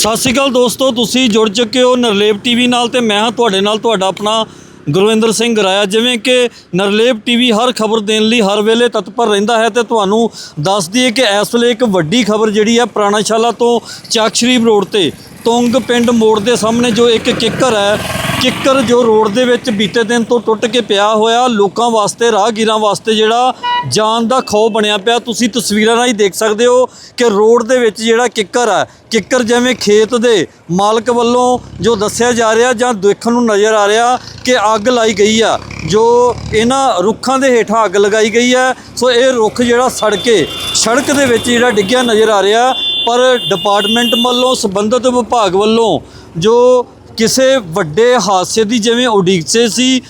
ਸਤਿ ਸ਼੍ਰੀ ਅਕਾਲ ਦੋਸਤੋ, ਤੁਸੀਂ ਜੁੜ ਚੁੱਕੇ ਹੋ ਨਰਲੇਵ ਟੀਵੀ ਨਾਲ ਤੇ ਮੈਂ ਹਾਂ ਤੁਹਾਡੇ ਨਾਲ ਤੁਹਾਡਾ ਆਪਣਾ ਗੁਰਵਿੰਦਰ ਸਿੰਘ ਰਾਇਆ। ਜਿਵੇਂ ਕਿ ਨਰਲੇਵ ਟੀਵੀ ਹਰ ਖਬਰ ਦੇਣ ਲਈ ਹਰ ਵੇਲੇ ਤਤਪਰ ਰਹਿੰਦਾ ਹੈ ਤੇ ਤੁਹਾਨੂੰ ਦੱਸ ਦਈਏ ਕਿ ਇਸ ਵੇਲੇ ਇੱਕ ਵੱਡੀ ਖਬਰ ਜਿਹੜੀ ਹੈ ਪੁਰਾਣਾਸ਼ਾਲਾ ਤੋਂ ਚੱਕਸ਼ਰੀਫ ਰੋਡ ਤੇ ਤੁੰਗ ਪਿੰਡ ਮੋੜ ਦੇ ਸਾਹਮਣੇ ਜੋ ਇੱਕ ਕਿੱਕਰ ਹੈ, ਕਿੱਕਰ ਜੋ ਰੋਡ ਦੇ ਵਿੱਚ ਬੀਤੇ ਦਿਨ ਤੋਂ ਟੁੱਟ ਕੇ ਪਿਆ ਹੋਇਆ, ਲੋਕਾਂ ਵਾਸਤੇ, ਰਾਹਗੀਰਾਂ ਵਾਸਤੇ ਜਿਹੜਾ ਜਾਨ ਦਾ ਖੌ ਬਣਿਆ ਪਿਆ। ਤੁਸੀਂ ਤਸਵੀਰਾਂ ਰਾਹੀਂ ਦੇਖ ਸਕਦੇ ਹੋ ਕਿ ਰੋਡ ਦੇ ਵਿੱਚ ਜਿਹੜਾ ਕਿੱਕਰ ਹੈ, ਕਿੱਕਰ ਜਿਵੇਂ ਖੇਤ ਦੇ ਮਾਲਕ ਵੱਲੋਂ ਜੋ ਦੱਸਿਆ ਜਾ ਰਿਹਾ ਜਾਂ ਦੇਖਣ ਨੂੰ ਨਜ਼ਰ ਆ ਰਿਹਾ ਕਿ ਅੱਗ ਲਾਈ ਗਈ ਆ, ਜੋ ਇਹਨਾਂ ਰੁੱਖਾਂ ਦੇ ਹੇਠਾਂ ਅੱਗ ਲਗਾਈ ਗਈ ਹੈ। ਸੋ ਇਹ ਰੁੱਖ ਜਿਹੜਾ ਸੜ ਕੇ ਸੜਕ ਦੇ ਵਿੱਚ ਜਿਹੜਾ ਡਿੱਗਿਆ ਨਜ਼ਰ ਆ ਰਿਹਾ ਪਰ ਡਿਪਾਰਟਮੈਂਟ ਵੱਲੋਂ, ਸੰਬੰਧਿਤ ਵਿਭਾਗ ਵੱਲੋਂ ਜੋ ਕਿਸੇ ਵੱਡੇ ਹਾਦਸੇ ਦੀ ਜਿਵੇਂ ਉਡੀਕਸੇ ਸੀ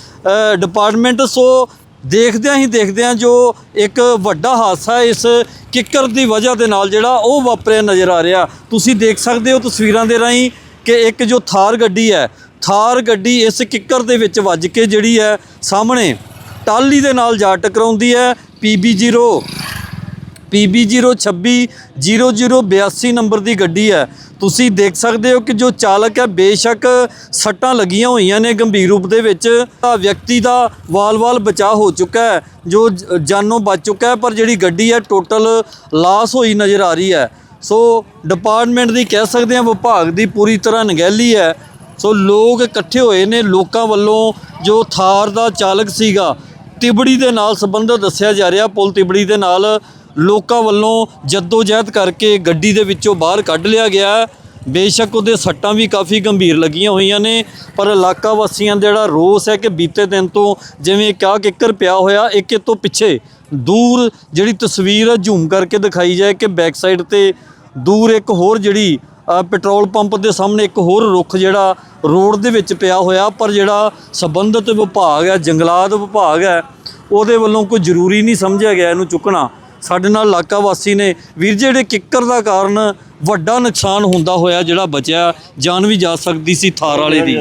ਡਿਪਾਰਟਮੈਂਟ, ਸੋ ਦੇਖਦਿਆਂ ਹੀ ਦੇਖਦਿਆਂ ਜੋ ਇੱਕ ਵੱਡਾ ਹਾਦਸਾ ਇਸ ਕਿੱਕਰ ਦੀ ਵਜ੍ਹਾ ਦੇ ਨਾਲ ਜਿਹੜਾ ਉਹ ਵਾਪਰਿਆ ਨਜ਼ਰ ਆ ਰਿਹਾ। ਤੁਸੀਂ ਦੇਖ ਸਕਦੇ ਹੋ ਤਸਵੀਰਾਂ ਦੇ ਰਾਹੀਂ ਕਿ ਇੱਕ ਜੋ ਥਾਰ ਗੱਡੀ ਹੈ, ਥਾਰ ਗੱਡੀ ਇਸ ਕਿੱਕਰ ਦੇ ਵਿੱਚ ਵੱਜ ਕੇ ਜਿਹੜੀ ਹੈ ਸਾਹਮਣੇ ਟਾਲੀ ਦੇ ਨਾਲ ਜਾ ਟਕਰਾਉਂਦੀ ਹੈ PB0 PB0260082 ਨੰਬਰ ਦੀ ਗੱਡੀ ਹੈ। ਤੁਸੀਂ ਦੇਖ ਸਕਦੇ ਹੋ ਕਿ ਜੋ ਚਾਲਕ ਹੈ, ਬੇਸ਼ੱਕ ਸੱਟਾਂ ਲੱਗੀਆਂ ਹੋਈਆਂ ਨੇ ਗੰਭੀਰ ਰੂਪ ਦੇ ਵਿੱਚ। ਤਾਂ ਵਿਅਕਤੀ ਦਾ ਵਾਲ-ਵਾਲ ਬਚਾਅ ਹੋ ਚੁੱਕਾ ਹੈ, ਜੋ ਜ- ਜਾਨੋਂ ਬਚ ਚੁੱਕਾ ਹੈ, ਪਰ ਜਿਹੜੀ ਗੱਡੀ ਹੈ, ਟੋਟਲ ਲਾਸ ਹੋਈ ਨਜ਼ਰ ਆ ਰਹੀ ਹੈ। ਸੋ ਡਿਪਾਰਟਮੈਂਟ ਦੀ ਕਹਿ ਸਕਦੇ ਹਾਂ, ਵਿਭਾਗ ਦੀ ਪੂਰੀ ਤਰ੍ਹਾਂ ਨਗਹਿਲੀ ਹੈ। ਸੋ ਲੋਕ ਇਕੱਠੇ ਹੋਏ ਨੇ, ਲੋਕਾਂ ਵੱਲੋਂ ਜੋ ਥਾਰ ਦਾ ਚਾਲਕ ਸੀਗਾ, ਤਿਬੜੀ ਦੇ ਨਾਲ ਸੰਬੰਧਿਤ ਦੱਸਿਆ ਜਾ ਰਿਹਾ। ਪੁਲ ਤਿਬੜੀ ਦੇ ਨਾਲ ਲੋਕਾਂ ਵੱਲੋਂ ਜਹਿਦ ਕਰਕੇ ਗੱਡੀ ਦੇ ਵਿੱਚੋਂ ਬਾਹਰ ਕੱਢ ਲਿਆ ਗਿਆ ਬੇਸ਼ੱਕ ਉਹਦੇ ਸੱਟਾਂ ਵੀ ਕਾਫੀ ਗੰਭੀਰ ਲੱਗੀਆਂ ਹੋਈਆਂ ਨੇ, ਪਰ ਇਲਾਕਾ ਵਾਸੀਆਂ ਦਾ ਜਿਹੜਾ ਰੋਸ ਹੈ ਕਿ ਬੀਤੇ ਦਿਨ ਤੋਂ ਜਿਵੇਂ ਕਿਹਾ ਕਿੱਕਰ ਪਿਆ ਹੋਇਆ, ਇੱਕ ਇਹ ਤੋਂ ਪਿੱਛੇ ਦੂਰ ਜਿਹੜੀ ਤਸਵੀਰ ਹੈ ਜੂਮ ਕਰਕੇ ਦਿਖਾਈ ਜਾਏ ਕਿ ਬੈਕ ਸਾਈਡ ਤੇ ਦੂਰ ਇੱਕ ਹੋਰ ਜਿਹੜੀ ਪੈਟਰੋਲ ਪੰਪ ਦੇ ਸਾਹਮਣੇ ਇੱਕ ਹੋਰ ਰੁੱਖ ਜਿਹੜਾ ਰੋਡ ਦੇ ਵਿੱਚ ਪਿਆ ਹੋਇਆ, ਪਰ ਜਿਹੜਾ ਸੰਬੰਧਿਤ ਵਿਭਾਗ ਹੈ, ਜੰਗਲਾਤ ਵਿਭਾਗ ਹੈ, ਉਹਦੇ ਵੱਲੋਂ ਕੋਈ ਜ਼ਰੂਰੀ ਨਹੀਂ ਸਮਝਿਆ ਗਿਆ ਇਹਨੂੰ ਚੁੱਕਣਾ। ਸਾਡੇ ਨਾਲ ਇਲਾਕਾ ਵਾਸੀ ਨੇ। ਵੀਰ ਜੀ, ਜਿਹੜੇ ਕਿੱਕਰ ਦਾ ਕਾਰਨ ਵੱਡਾ ਨੁਕਸਾਨ ਹੁੰਦਾ ਹੋਇਆ ਜਿਹੜਾ ਬਚਿਆ ਜਾਨ ਵੀ ਜਾ ਸਕਦੀ ਸੀ ਥਾਰ ਵਾਲੇ ਦੀ।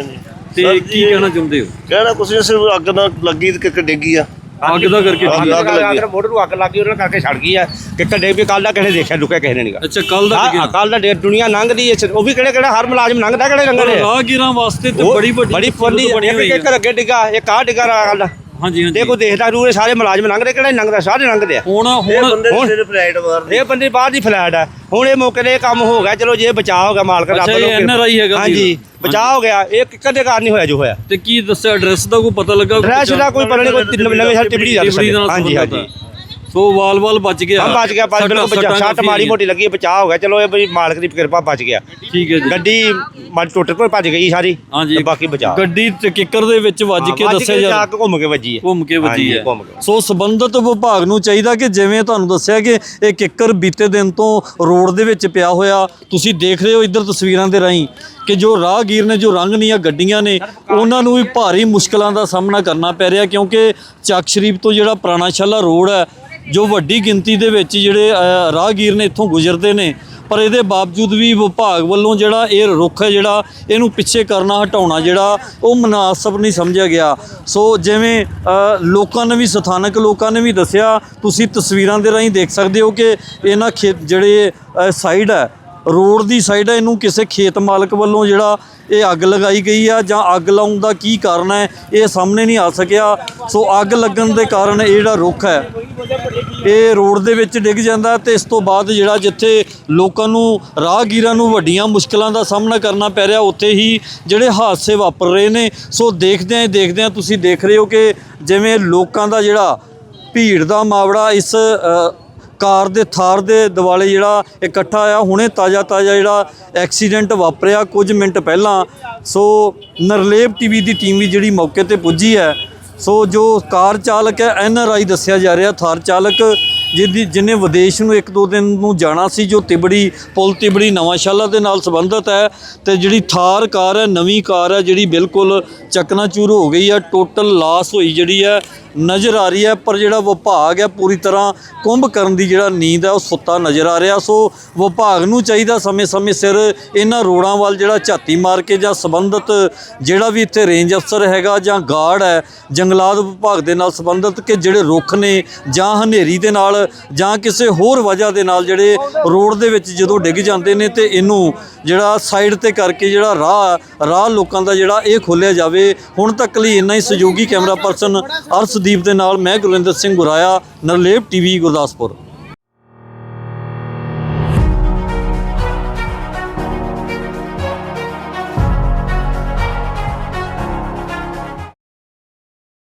ਤੇ ਕੀ ਕਹਿਣਾ ਚਾਹੁੰਦੇ ਹੋ? ਕਹਿਣਾ ਕੁਛ ਨਹੀਂ ਸਿਰਫ ਅੱਗ ਨਾਲ ਲੱਗੀ ਤੇ ਕਿੱਕ ਡਿੱਗੀ ਆ। ਅੱਗ ਦਾ ਕਰਕੇ ਅੱਗ- ਲੱਗੀ। ਅਗਰ ਮੋਟਰ ਨੂੰ ਅੱਗ ਲੱਗੀ ਉਹਨਾਂ ਕਰਕੇ ਛੜ ਗਈ ਆ। ਕਿ ਕੱਡੇ ਵੀ ਕੱਲ ਦਾ ਨੇ ਦੇਖਿਆ ਲੁਕਿਆ ਕਿਸੇ ਨੇ ਨਹੀਂਗਾ ਅੱਛਾ ਕੱਲ ਦਾ ਹਾਂ ਕੱਲ ਦਾ ਡੇ ਦੁਨੀਆ ਲੰਘਦੀ ਹੈ ਉਹ ਵੀ ਕਿਹੜੇ ਕਿਹੜੇ ਹਰ ਮੁਲਾਜ਼ਮ ਲੰਘਦਾ ਕਿਹੜੇ ਲੰਘਦੇ ਆ ਰਾਹਗੀਰਾਂ ਵਾਸਤੇ ਤੇ ਬੜੀ ਵੱਡੀ ਬੜੀ ਹੋਈ ਇੱਕ ਹੈ। ਅੱਗੇ ਡਿੱਗਾ ਇੱਕ ਆ ਡਿੱਗਾ ਕੱਲ ਹਾਂਜੀ ਹਾਂਜੀ। ਕੋਈ ਦੇਖਦਾ ਰੂ ਇਹ ਸਾਰੇ ਮੁਲਾਜ਼ਮ ਲੰਘਦੇ ਕਿਹੜੇ ਨੀ ਲੰਘਦਾ ਸਾਰੇ ਲੰਘਦੇ ਆ। ਹੁਣ ਇਹ ਹੁਣ ਬੰਦੇ ਸਿਰ ਫਲਾਈਟ ਮਾਰਦੀ ਇਹ ਬੰਦੇ ਬਾਹਰ ਦੀ ਫਲੈਟ ਆ। ਹੁਣ ਇਹ ਮੌਕੇ ਤੇ ਇਹ ਕੰਮ ਹੋ ਗਿਆ ਚਲੋ ਜੇ ਬਚਾਅ ਹੋ ਗਿਆ ਮਾਲਕ ਅੱਛਾ, ਇਹ NRI ਹੈਗਾ ਹਾਂਜੀ। ਬਚਾਅ ਹੋ ਗਿਆ ਇਹ ਕਿੱਕਰ ਦੇ ਕਾਰਨ ਹੀ ਹੋਇਆ ਜੋ ਹੋਇਆ। ਤੇ ਕੀ ਦੱਸਿਆ ਐਡਰੈਸ ਦਾ ਕੋਈ ਪਤਾ ਲੱਗਾ? ਡਰੈਸ ਦਾ ਕੋਈ ਪਤਾ ਨਹੀਂ ਕੋਈ ਤਿੰਨ ਨਵੇਂ ਸਾਲ ਟਿਬੜੀ ਜਾ ਟਿਬੜੀ ਨਾਲ ਹਾਂਜੀ ਸੰਬੰਧਿਤ ਹਾਂਜੀ। ਹੈ। ਸੋ ਵਾਲ ਵਾਲ ਬਚ ਗਿਆ। ਹਾਂ ਬਚ ਗਿਆ ਬਚ ਸੱਟਾਂ- ਬਿਲਕੁਲ ਬਚਾ ਛੱਟ ਮਾੜੀ। ਮੋਟੀ ਲੱਗੀ ਹੈ, ਬਚਾਅ ਹੋ ਗਿਆ। ਚਲੋ ਇਹ ਬਈ ਮਾਲਕ ਦੀ ਕਿਰਪਾ ਬਚ ਗਿਆ। ਠੀਕ ਹੈ ਜੀ। ਗੱਡੀ ਮਨ ਟੁੱਟ ਕੇ ਭੱਜ ਗਈ ਸਾਰੀ। ਤੇ ਬਾਕੀ ਬਚਾ ਗੱਡੀ ਤੇ ਕਿੱਕਰ ਦੇ ਵਿੱਚ ਵੱਜ ਕੇ ਦੱਸਿਆ ਜਾ ਜਾ ਕੇ ਘੁੰਮ ਕੇ ਵੱਜੀ ਹੈ। ਘੁੰਮ ਕੇ ਵੱਜੀ ਹੈ। ਸੋ ਸੰਬੰਧਿਤ ਵਿਭਾਗ ਨੂੰ ਚਾਹੀਦਾ ਕਿ ਜਿਵੇਂ ਤੁਹਾਨੂੰ ਦੱਸਿਆ ਕਿ ਇਹ ਕਿੱਕਰ ਬੀਤੇ ਦਿਨ ਤੋਂ ਰੋਡ ਦੇ ਵਿੱਚ ਪਿਆ ਹੋਇਆ। ਤੁਸੀਂ ਦੇਖ ਰਹੇ ਹੋ ਇੱਧਰ ਤਸਵੀਰਾਂ ਦੇ ਰਾਹੀਂ ਕਿ ਜੋ ਰਾਹਗੀਰ ਨੇ ਜੋ ਰੰਗਨੀਆਂ ਗੱਡੀਆਂ ਨੇ ਉਹਨਾਂ ਨੂੰ ਵੀ ਭਾਰੀ ਮੁਸ਼ਕਲਾਂ ਦਾ ਸਾਹਮਣਾ ਕਰਨਾ ਪੈ ਰਿਹਾ ਕਿਉਂਕਿ ਚੱਕ ਸ਼ਰੀਫ ਤੋਂ ਜਿਹੜਾ ਪੁਰਾਣਾ ਸ਼ਾਲਾ ਰੋਡ ਹੈ ਜੋ ਵੱਡੀ ਗਿਣਤੀ ਦੇ ਵਿੱਚ ਜਿਹੜੇ ਰਾਹਗੀਰ ਨੇ ਇੱਥੋਂ ਗੁਜ਼ਰਦੇ ਨੇ, ਪਰ ਇਹਦੇ ਬਾਵਜੂਦ ਵੀ ਵਿਭਾਗ ਵੱਲੋਂ ਜਿਹੜਾ ਇਹ ਰੁੱਖ ਹੈ ਜਿਹੜਾ, ਇਹਨੂੰ ਪਿੱਛੇ ਕਰਨਾ, ਹਟਾਉਣਾ ਜਿਹੜਾ, ਉਹ ਮناسب ਨਹੀਂ ਸਮਝਿਆ ਗਿਆ। ਸੋ ਜਿਵੇਂ ਲੋਕਾਂ ਨੇ ਵੀ, ਸਥਾਨਕ ਲੋਕਾਂ ਨੇ ਵੀ ਦੱਸਿਆ, ਤੁਸੀਂ ਤਸਵੀਰਾਂ ਦੇ ਰਾਹੀਂ ਦੇਖ ਸਕਦੇ ਹੋ ਕਿ ਇਹਨਾਂ ਜਿਹੜੇ ਸਾਈਡ ਹੈ, ਰੋਡ ਦੀ ਸਾਈਡ ਹੈ, ਇਹਨੂੰ ਕਿਸੇ ਖੇਤ ਮਾਲਕ ਵੱਲੋਂ ਜਿਹੜਾ ਇਹ ਅੱਗ ਲਗਾਈ ਗਈ ਆ ਜਾਂ ਅੱਗ ਲਾਉਣ ਦਾ ਕੀ ਕਾਰਨ ਹੈ, ਇਹ ਸਾਹਮਣੇ ਨਹੀਂ ਆ ਸਕਿਆ। ਸੋ ਅੱਗ ਲੱਗਣ ਦੇ ਕਾਰਨ ਇਹ ਜਿਹੜਾ ਰੁੱਖ ਹੈ, ਇਹ ਰੋਡ ਦੇ ਵਿੱਚ ਡਿੱਗ ਜਾਂਦਾ ਤੇ ਇਸ ਤੋਂ ਬਾਅਦ ਜਿਹੜਾ ਜਿੱਥੇ ਲੋਕਾਂ ਨੂੰ, ਰਾਹਗੀਰਾਂ ਨੂੰ ਵੱਡੀਆਂ ਮੁਸ਼ਕਲਾਂ ਦਾ ਸਾਹਮਣਾ ਕਰਨਾ ਪੈ ਰਿਹਾ, ਉੱਥੇ ਹੀ ਜਿਹੜੇ ਹਾਦਸੇ ਵਾਪਰ ਰਹੇ ਨੇ। ਸੋ ਦੇਖਦਿਆਂ ਹੀ ਦੇਖਦਿਆਂ ਤੁਸੀਂ ਦੇਖ ਰਹੇ ਹੋ ਕਿ ਜਿਵੇਂ ਲੋਕਾਂ ਦਾ ਜਿਹੜਾ ਭੀੜ ਦਾ ਮਾਵੜਾ ਇਸ ਕਾਰ ਦੇ ਥਾਰ ਦੇ ਦਿਵਾਲੇ ਜਿਹੜਾ ਇਕੱਠਾ ਆ, ਹੁਣੇ ਤਾਜ਼ਾ ਤਾਜ਼ਾ ਜਿਹੜਾ ਐਕਸੀਡੈਂਟ ਵਾਪਰਿਆ ਕੁਝ ਮਿੰਟ ਪਹਿਲਾਂ। ਸੋ ਨਰਲੇਵ ਟੀਵੀ ਦੀ ਟੀਮ ਵੀ ਜਿਹੜੀ ਮੌਕੇ ਤੇ ਪੁੱਜੀ ਹੈ। ਸੋ ਜੋ ਕਾਰ ਚਾਲਕ ਹੈ, ਐਨ ਆਰ ਆਈ ਦੱਸਿਆ ਜਾ ਰਿਹਾ, ਥਾਰ ਚਾਲਕ ਜਿਹਦੀ ਜਿਹਨੇ ਵਿਦੇਸ਼ ਨੂੰ ਇੱਕ ਦੋ ਦਿਨ ਨੂੰ ਜਾਣਾ ਸੀ, ਜੋ ਤਿਬੜੀ ਪੁਲ ਤਿਬੜੀ ਨਵਾਂਸ਼ਾਲਾ ਦੇ ਨਾਲ ਸੰਬੰਧਿਤ ਹੈ ਤੇ ਜਿਹੜੀ ਥਾਰ ਕਾਰ ਹੈ, ਨਵੀਂ ਕਾਰ ਹੈ, ਜਿਹੜੀ ਬਿਲਕੁਲ ਚਕਨਾਚੂਰ ਹੋ ਗਈ ਹੈ, ਟੋਟਲ ਲਾਸ ਹੋਈ ਜਿਹੜੀ ਹੈ, ਨਜ਼ਰ ਆ ਰਹੀ ਹੈ, ਪਰ ਜਿਹੜਾ ਵਿਭਾਗ ਹੈ, ਪੂਰੀ ਤਰ੍ਹਾਂ ਕੁੰਭ ਕਰਨ ਦੀ ਜਿਹੜਾ ਨੀਂਦ ਹੈ, ਉਹ ਸੁੱਤਾ ਨਜ਼ਰ ਆ ਰਿਹਾ। ਸੋ ਵਿਭਾਗ ਨੂੰ ਚਾਹੀਦਾ ਸਮੇਂ-ਸਮੇਂ ਸਿਰ ਇਹਨਾਂ ਰੋਡਾਂ ਵੱਲ ਜਿਹੜਾ ਝਾਤੀ ਮਾਰ ਕੇ ਜਾਂ ਸੰਬੰਧਿਤ ਜਿਹੜਾ ਵੀ ਇੱਥੇ ਰੇਂਜ ਅਫਸਰ ਹੈਗਾ ਜਾਂ ਗਾਰਡ ਹੈ, ਜੰਗਲਾਤ ਵਿਭਾਗ ਦੇ ਨਾਲ ਸੰਬੰਧਿਤ ਕਿ ਜਿਹੜੇ ਰੁੱਖ ਨੇ ਜਾਂ ਹਨੇਰੀ ਦੇ ਨਾਲ ਜਾਂ ਕਿਸੇ ਹੋਰ ਵਜ੍ਹਾ ਦੇ ਨਾਲ ਜਿਹੜੇ ਰੋਡ ਦੇ ਵਿੱਚ ਜਦੋਂ ਡਿੱਗ ਜਾਂਦੇ ਨੇ ਤੇ ਇਹਨੂੰ ਜਿਹੜਾ ਸਾਈਡ ਤੇ ਕਰਕੇ ਜਿਹੜਾ ਰਾਹ ਰਾਹ ਲੋਕਾਂ ਦਾ ਜਿਹੜਾ ਇਹ ਖੋਲਿਆ ਜਾਵੇ, ਹੁਣ ਤੱਕ ਲਈ ਇੰਨਾ ਹੀ ਸਹਿਯੋਗੀ ਕੈਮਰਾ ਪਰਸਨ ਅਰਸ਼ਦੀਪ ਦੇ ਨਾਲ ਮੈਂ ਗੁਰਵਿੰਦਰ ਸਿੰਘ ਗੁਰਾਇਆ, ਨਰਲੇਪ ਟੀਵੀ ਗੁਰਦਾਸਪੁਰ।